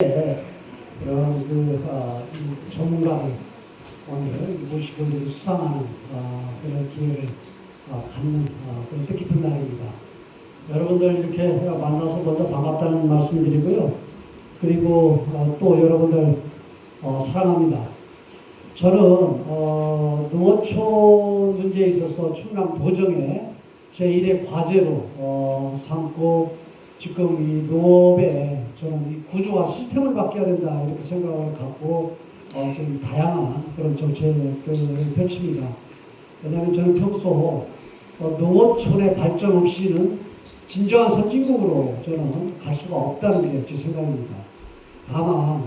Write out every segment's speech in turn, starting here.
그런 그 어, 이 전문가들 오늘 모시고 이렇게 수상하는 어, 그런 기회를 어, 갖는 어, 그런 뜻깊은 날입니다. 여러분들 이렇게 만나서 먼저 반갑다는 말씀드리고요. 그리고 어, 또 여러분들 어, 사랑합니다. 저는 어, 농어촌 문제에 있어서 충남 도정에 제1의 과제로 어, 삼고 지금 이 농업에 저는 이 구조와 시스템을 바뀌어야 된다 이렇게 생각을 갖고 어, 좀 다양한 그런 정책을 펼칩니다. 왜냐하면 저는 평소 어, 농어촌의 발전 없이는 진정한 선진국으로 저는 갈 수가 없다는 게 제 생각입니다. 다만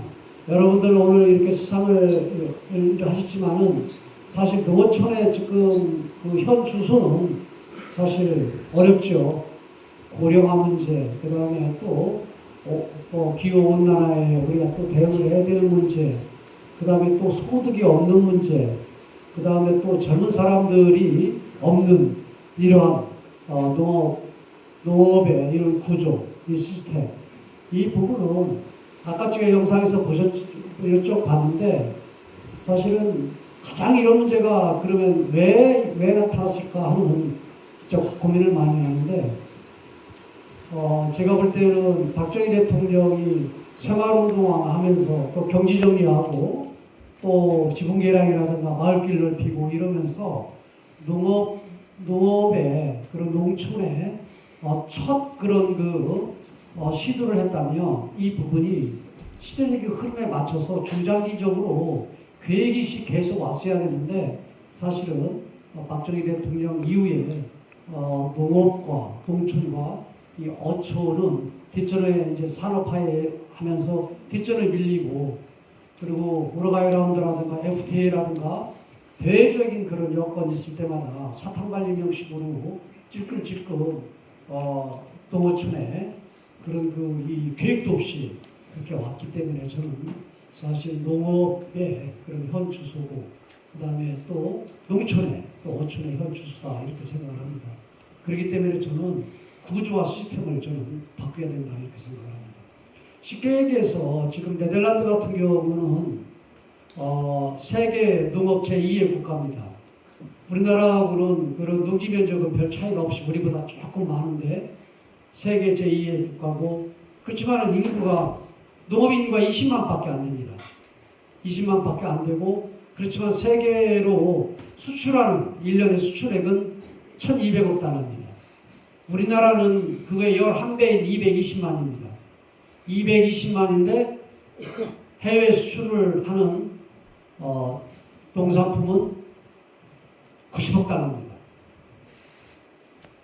여러분들 오늘 이렇게 수상을 하셨지만은 사실 농어촌의 지금 그 현 주소는 사실 어렵죠. 고령화 문제, 그 다음에 또 어, 어, 기후 온난화에 우리가 또 대응을 해야 되는 문제, 그 다음에 또 소득이 없는 문제, 그 다음에 또 젊은 사람들이 없는 이러한 어, 농업, 농업의 이런 구조, 이 시스템, 이 부분은 아까 제가 영상에서 보셨, 쭉 봤는데 사실은 가장 이런 문제가 그러면 왜, 왜 나타났을까 하는 진짜 고민을 많이 하는데 어, 제가 볼 때는 박정희 대통령이 생활운동 하면서 또 경지 정리하고 또 지붕계량이라든가 마을길 넓히고 이러면서 농업, 농업에 그런 농촌에 어, 첫 그런 그 어, 시도를 했다면 이 부분이 시대적인 흐름에 맞춰서 중장기적으로 계획이 계속 왔어야 되는데 사실은 어, 박정희 대통령 이후에 어, 농업과 농촌과 이 어초는 뒷전에 이제 산업화에 하면서 뒷전에 밀리고 그리고 우라가이 라운드라든가 FTA라든가 대외적인 그런 여건이 있을 때마다 사탕발림 형식으로 찔끔찔끔 어, 농어촌에 그런 그 이 계획도 없이 그렇게 왔기 때문에 저는 사실 농업의 그런 현 주소고 그 다음에 또 농촌의 또 어촌의 현 주소다 이렇게 생각을 합니다. 그렇기 때문에 저는 구조와 시스템을 저는 바꿔야 된다 이렇게 생각을 합니다. 쉽게 얘기해서 지금 네덜란드 같은 경우는 어, 세계 농업 제2의 국가입니다. 우리나라하고는 그런 농지 면적은 별 차이가 없이 우리보다 조금 많은데 세계 제2의 국가고 그렇지만 인구가 농업 인구가 20만밖에 안 됩니다. 20만밖에 안 되고 그렇지만 세계로 수출하는 1년의 수출액은 1,200억 달러입니다. 우리나라는 그거의 11배인 220만입니다. 220만인데 해외 수출을 하는 어, 농산품은 90억 달러입니다.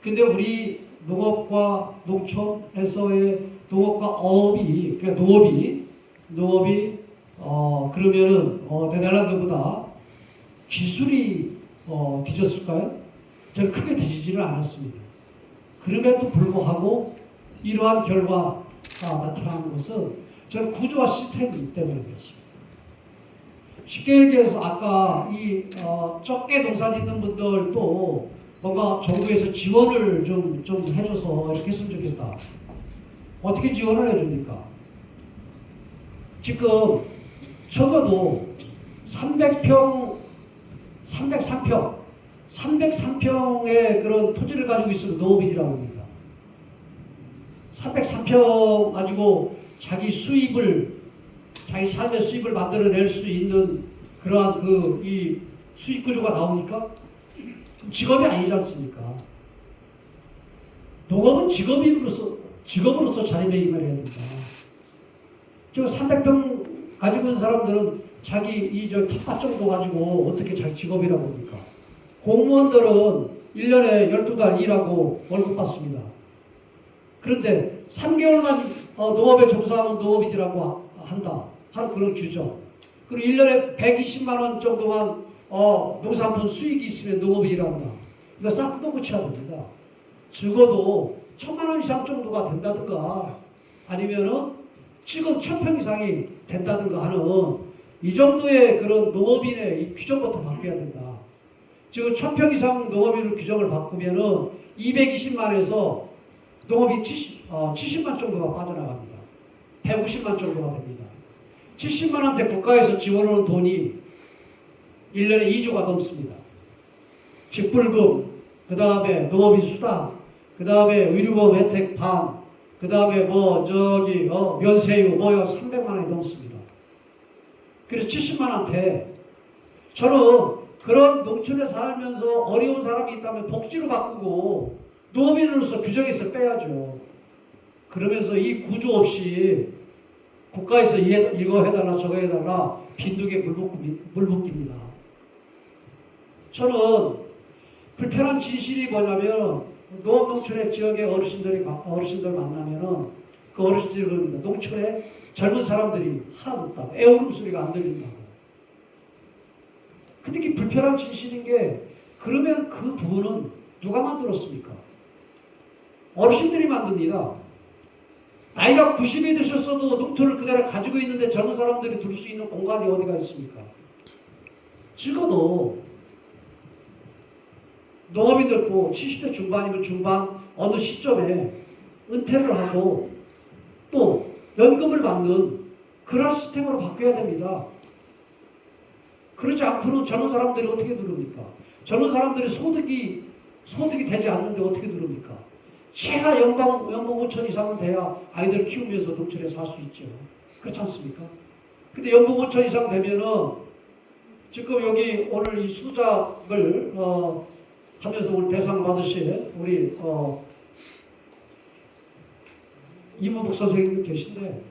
근데 우리 농업과 농촌에서의 농업과 어업이 그러니까 농업이 농업이 어 그러면은 어 네덜란드보다 기술이 어 뒤졌을까요? 저는 크게 뒤지지를 않았습니다. 그럼에도 불구하고 이러한 결과가 나타나는 것은 저는 구조와 시스템 때문에 그렇습니다. 쉽게 얘기해서 아까 이 어, 적게 농사 짓는 분들도 뭔가 정부에서 지원을 좀, 좀 해줘서 이렇게 했으면 좋겠다. 어떻게 지원을 해줍니까? 지금 적어도 300평, 303평, 303평의 그런 토지를 가지고 있으면 노업이라고 합니다. 303평 가지고 자기 수입을, 자기 삶의 수입을 만들어낼 수 있는 그러한 그 이 수익 구조가 나옵니까? 직업이 아니지 않습니까? 농업은 직업인으로서, 직업으로서 자리매김을 해야 된다. 지금 300평 가지고 있는 사람들은 자기 이 저 텃밭 정도 가지고 어떻게 자기 직업이라고 합니까? 공무원들은 1년에 12달 일하고 월급 받습니다. 그런데 3개월만 어, 농업에 종사하면 농업이라고 한다. 하는 그런 규정. 그리고 1년에 120만 원 정도만 어, 농산품 수익이 있으면 농업이라고 한다. 이거 싹 똥고쳐야 됩니다. 적어도 천만 원 이상 정도가 된다든가 아니면은 지금 천평 이상이 된다든가 하는 이 정도의 그런 농업인의 이 규정부터 바뀌어야 된다. 지금 천평 이상 농업인을 규정을 바꾸면은 220만에서 농업인 70, 어, 70만 정도가 빠져나갑니다. 150만 정도가 됩니다. 70만 원대 국가에서 지원하는 돈이 1년에 2조가 넘습니다. 직불금, 그 다음에 농업인 수당, 그 다음에 의료보험 혜택 반, 그 다음에 뭐 저기 어, 면세유 뭐요 300만 원이 넘습니다. 그래서 70만 원대 저는 그런 농촌에 살면서 어려운 사람이 있다면 복지로 바꾸고 노민으로서 규정에서 빼야죠. 그러면서 이 구조 없이 국가에서 이- 이거 해달라 저거 해달라 빈둥에 물붓기입니다. 저는 불편한 진실이 뭐냐면 농업농촌의 지역의 어르신들이 마- 어르신들 만나면은 그 어르신들이 그럽니다. 농촌에 젊은 사람들이 하나도 없다고 애울음 소리가 안 들린다고. 근데 이게 불편한 진실인 게 그러면 그 부분은 누가 만들었습니까? 어르신들이 만듭니다. 나이가 90이 드셨어도 농토를 그대로 가지고 있는데 젊은 사람들이 둘 수 있는 공간이 어디가 있습니까? 적어도 농업인들도 70대 중반이면 중반 어느 시점에 은퇴를 하고 또 연금을 받는 그런 시스템으로 바뀌어야 됩니다. 그러지 않고는 젊은 사람들이 어떻게 들습니까? 젊은 사람들이 소득이 소득이 되지 않는데 어떻게 들습니까? 최하 연방 연봉 5천 이상은 돼야 아이들 키우면서 농촌에 살 수 있죠. 그렇지 않습니까? 근데 연봉 5천 이상 되면은 지금 여기 오늘 이 수작을 어, 하면서 우리 대상 받으실 우리 어, 이문복 선생님 계신데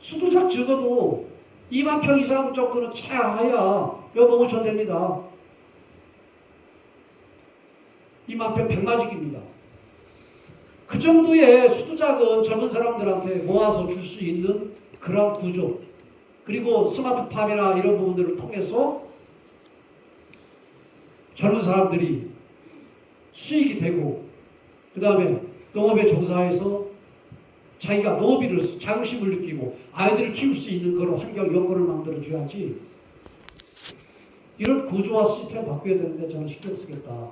수도작 적어도 2만 평 이상 정도는 연봉 5천 됩니다. 2만 평 백마직입니다. 그 정도의 수도작은 젊은 사람들한테 모아서 줄 수 있는 그런 구조 그리고 스마트팜이나 이런 부분들을 통해서 젊은 사람들이 수익이 되고 그 다음에 농업에 종사해서 자기가 농업인으로서 자긍심을 느끼고 아이들을 키울 수 있는 그런 환경 여건을 만들어 줘야지 이런 구조와 시스템을 바꿔야 되는데 저는 신경 쓰겠다.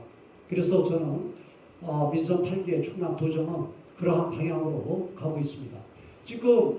그래서 저는 어, 민선 8기의 충남 도정은 그러한 방향으로 가고 있습니다. 지금